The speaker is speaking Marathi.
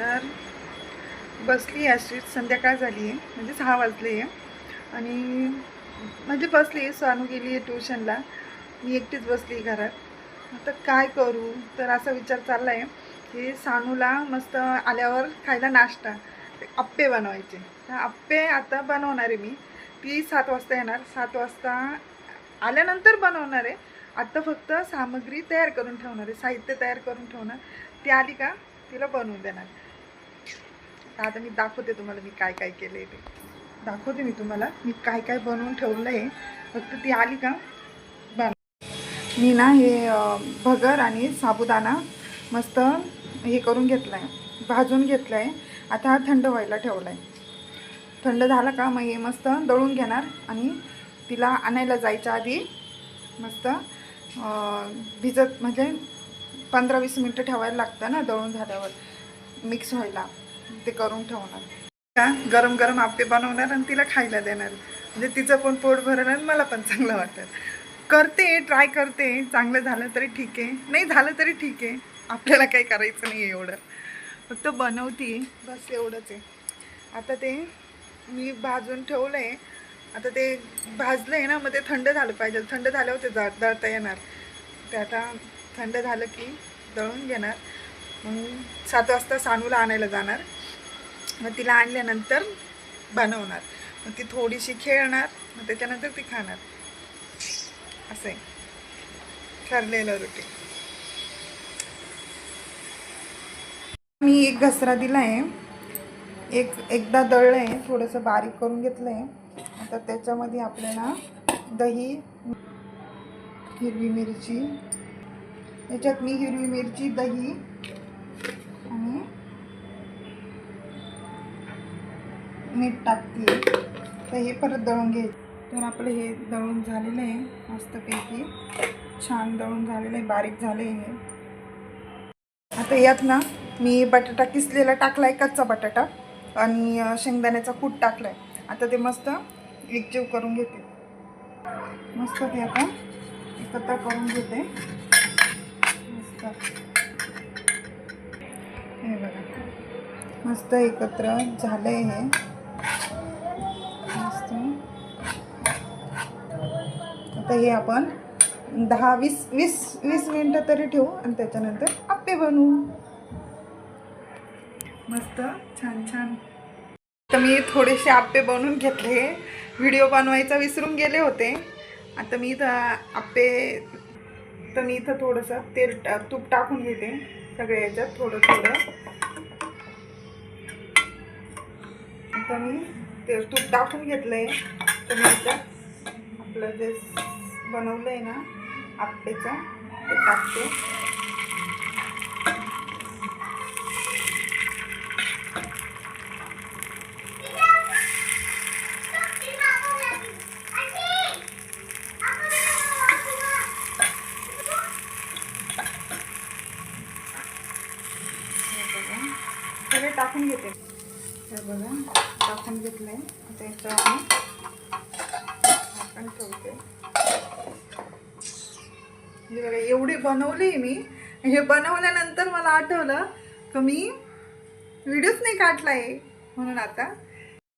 तर बसली अशी संध्याकाळ झाली आहे म्हणजे सहा वाजले आहे. आणि म्हणजे बसली आहे सानू गेली आहे ट्युशनला मी एकटीच बसली घरात. आता काय करू? तर असा विचार चालला आहे की सानूला मस्त आल्यावर खायला नाश्ता आप्पे बनवायचे. अप्पे आप्पे आता बनवणार आहे मी. ती सात वाजता येणार. सात वाजता आल्यानंतर बनवणार आहे. आत्ता फक्त सामग्री तयार करून ठेवणार आहे साहित्य तयार करून ठेवणार. ती आली का? तिला बनवून देणार. तर आता मी दाखवते तुम्हाला मी काय काय केलं आहे ते. दाखवते मी तुम्हाला. मी काय काय बनवून ठेवलं आहे फक्त ती आली का? बन मी ना हे भगर आणि साबुदाणा मस्त हे करून घेतलं आहे भाजून घेतलं आहे आता हा थंड व्हायला ठेवला आहे थंड झालं का मग हे मस्त दळून घेणार आणि तिला आणायला जायच्या आधी मस्त भिजत म्हणजे पंधरा वीस मिनटं ठेवायला लागतं ना दळून झाल्यावर. मिक्स व्हायला. ते करून ठेवणार. का? गरम गरम आपे बनवणार आणि तिला खायला देणार. म्हणजे तिचं पण पोट भरणार आणि मला पण चांगलं वाटेल. करते ट्राय करते. चांगलं झालं तरी ठीक आहे. नाही झालं तरी ठीक आहे. आपल्याला काही करायचं नाही आहे एवढं. फक्त बनवते. बस एवढंच आहे. आता ते मी भाजून ठेवलं आहे आता ते भाजलं आहे ना मग ते थंड झालं पाहिजे. थंड झाल्यावर ते जळ दळता येणार. ते आता थंड झालं की दळून घेणार. मग सात वाजता सानूला आणायला जाणार. मग तिला आणल्यानंतर बनवणार. मग ती थोडीशी खेळणार मग त्याच्यानंतर ती खाणार. असं आहे ठरलेलं रुटीन मी एक घसरा दिला आहे एक एकदा दळलं आहे थोडंसं बारीक करून घेतलं आहे आता त्याच्यामध्ये आपल्याला दही हिरवी मिरची याच्यात मी हिरवी मिरची दही आणि मीठ टाकते. तर हे परत दळून घे. तर आपलं हे दळून झालेलं आहे मस्तपैकी. छान दळून झालेलं आहे बारीक झालं आहे हे. आता यात ना मी बटाटा किसलेला टाकला आहे कच्चा बटाटा आणि शेंगदाण्याचा कूट टाकला आहे आता ते मस्त एकजीव करून घेते. मस्त ते आता एकत्र करून घेते. मस्त. हे बघा. मस्त एकत्र झालं आहे हे. तर हे आपण दहा वीस वीस वीस मिनटं तरी ठेवू आणि त्याच्यानंतर आप्पे बनवू. मस्त छान छान. तर मी थोडेसे आप्पे बनवून घेतले. व्हिडिओ बनवायचा विसरून गेले होते. आता मी इथं आप्पे तर मी इथं थोडंसं तेल टा तूप टाकून घेते. सगळ्या याच्यात थोडं थोडं. आता मी ते तूप टाकून घेतलं आहे तर मी याच्यात आपलं जे बनवलं आहे ना आप्पेचा ते टाकते. हे बघा. सगळे टाकून घेते. हे बघा टाकून घेतलं आहे आता याच्यावर झाकण ठेवते बघा एवढी बनवली मी. हे बनवल्यानंतर मला आठवलं का मी व्हिडिओच नाही काढला आहे म्हणून आता.